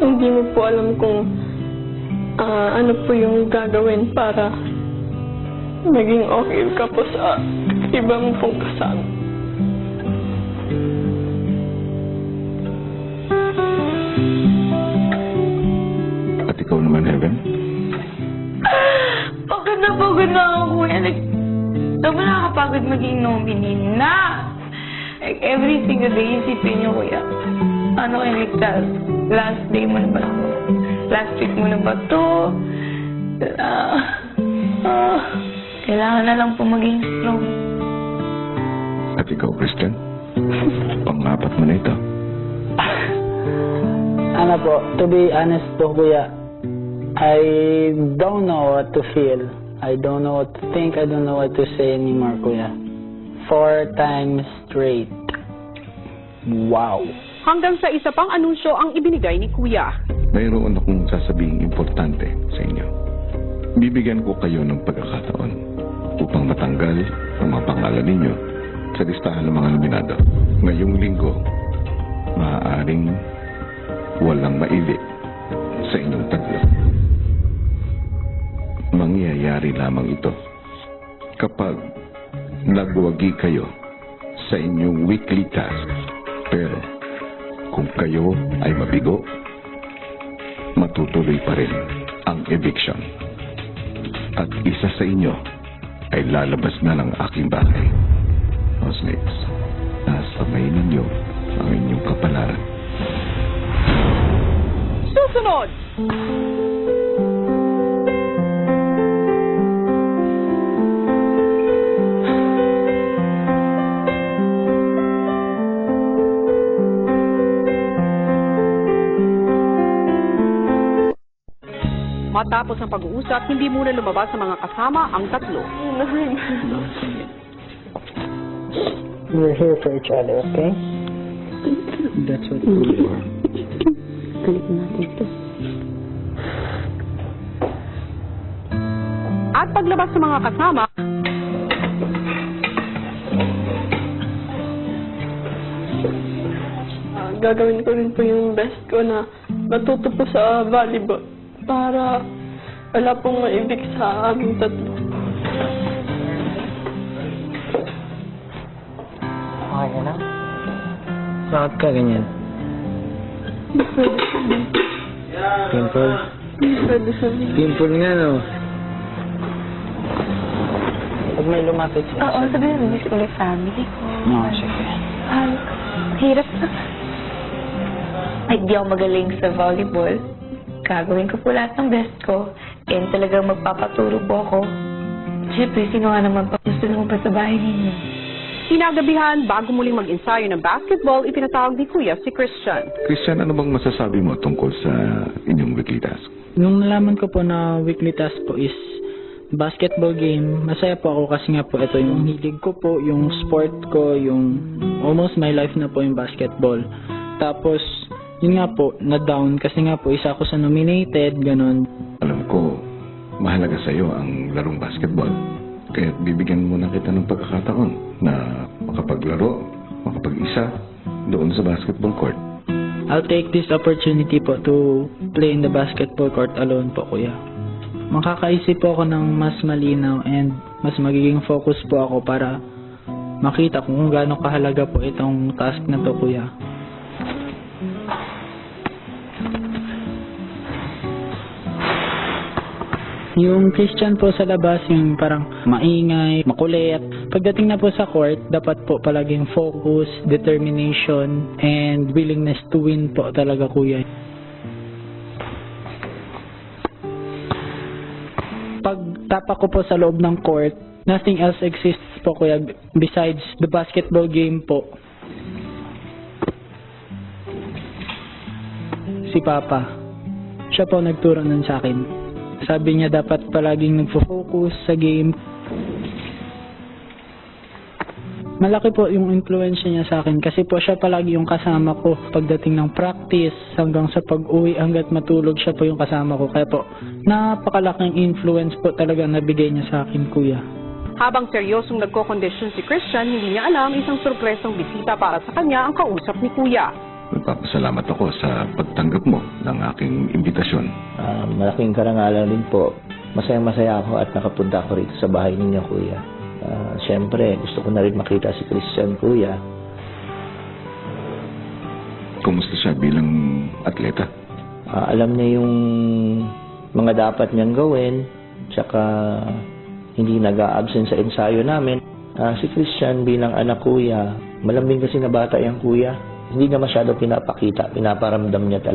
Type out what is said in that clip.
hindi mo po alam kung ah, ano po yung gagawin para maging okay ka po sa iba mo pong kasama. At ikaw naman, Heaven? Pagod na pagod na ako, kuya. Like, naman nakakapagod maging nominee na. Like, every single day, isipin niyo, kuya. Ano kayo ligtas? Last day mo na ba to? Last week mo na ba to? Ah, ah, kailangan na lang po maging strong. At ikaw, Christian? Pangapat mo na ito. Ano po, to be honest po kuya, I don't know what to feel. I don't know what to think. I don't know what to say anymore kuya. Four times straight. Wow. Hanggang sa isa pang anunsyo ang ibinigay ni Kuya. Mayroon akong sasabing importante sa inyo. Bibigyan ko kayo ng pagkakataon upang matanggal ang mga pangalan ninyo sa listahan ng mga nominado. Ngayong linggo, maaaring walang maili sa inyong tatlo. Mangyayari lamang ito kapag nagwagi kayo sa inyong weekly tasks. Pero kung kayo ay mabigo, matutuloy pa rin ang eviction. At isa sa inyo ay lalabas na ng aking bahay. Housemates, nasa may ninyo ang inyong kapalaran. Susunod! Matapos ang pag-uusap, hindi muna lumabas sa mga kasama ang tatlo. We're here for each other, okay? That's what we are. At paglabas sa mga kasama, Ah, gagawin ko rin po yung best ko na matuto po sa volleyball para wala pong maibig sa aming tatlo. Okay ka na? Bakit ka ganyan? Pwede sabihin. Pimple? Pwede sabihin. Pimple nga, no? Pag may lumapit siya. Oo, sabihin mo, miss ko ulit family ko. Oo, sige. Ay, hirap na. Ay, di ako magaling sa volleyball. Gagawin ko po lahat ng best ko. And talagang magpapaturo po ako. Siyempre, sino nga naman pa gusto naman pa sa bahay ninyo? Kinagabihan, bago muling mag-ensayo ng basketball, ipinatawag ni Kuya si Christian. Christian, ano bang masasabi mo tungkol sa inyong weekly task? Nung nalaman ko po na weekly task po is basketball game, masaya po ako kasi nga po ito yung hilig ko po, yung sport ko, yung almost my life na po yung basketball. Tapos, yun nga po, na-down kasi nga po isa ako sa nominated, ganun. Alam ko, mahalaga sa iyo ang larong basketball. Kaya bibigyan muna kita ng pagkakataon na makapaglaro, makapag-isa doon sa basketball court. I'll take this opportunity po to play in the basketball court alone po, kuya. Makakaisip po ako ng mas malinaw and mas magiging focus po ako para makita kung gaano kahalaga po itong task na to, kuya. Yung Christian po sa labas, yung parang maingay, makulit. Pagdating na po sa court, dapat po palaging focus, determination, and willingness to win po talaga kuya. Pag tapak ko po sa loob ng court, nothing else exists po kuya besides the basketball game po. Si Papa. Siya po nagturo nun sa akin. Sabi niya dapat palaging nagfo-focus sa game. Malaki po yung influence niya sa akin kasi po siya palagi yung kasama ko pagdating ng practice hanggang sa pag-uwi hanggat matulog siya po yung kasama ko. Kaya po napakalaking influence po talaga nabigay niya sa akin kuya. Habang seryosong nagko-condition si Christian, hindi niya alam isang sorpresang bisita para sa kanya ang kausap ni Kuya. Nagpapasalamat ako sa pagtanggap mo ng aking imbitasyon. Ah, malaking karangalan din po. Masaya-masaya ako at nakapunta ako rito sa bahay ninyo, kuya. Ah, Siyempre, gusto ko na rin makita si Christian, kuya. Kumusta siya bilang atleta? Ah, alam niya yung mga dapat niyang gawin, tsaka hindi nag-a-absent sa ensayo namin. Ah, si Christian bilang anak kuya, malambing kasi na bata yung kuya. Hindi niya masyado pinapakita, pinaparamdam niya talaga.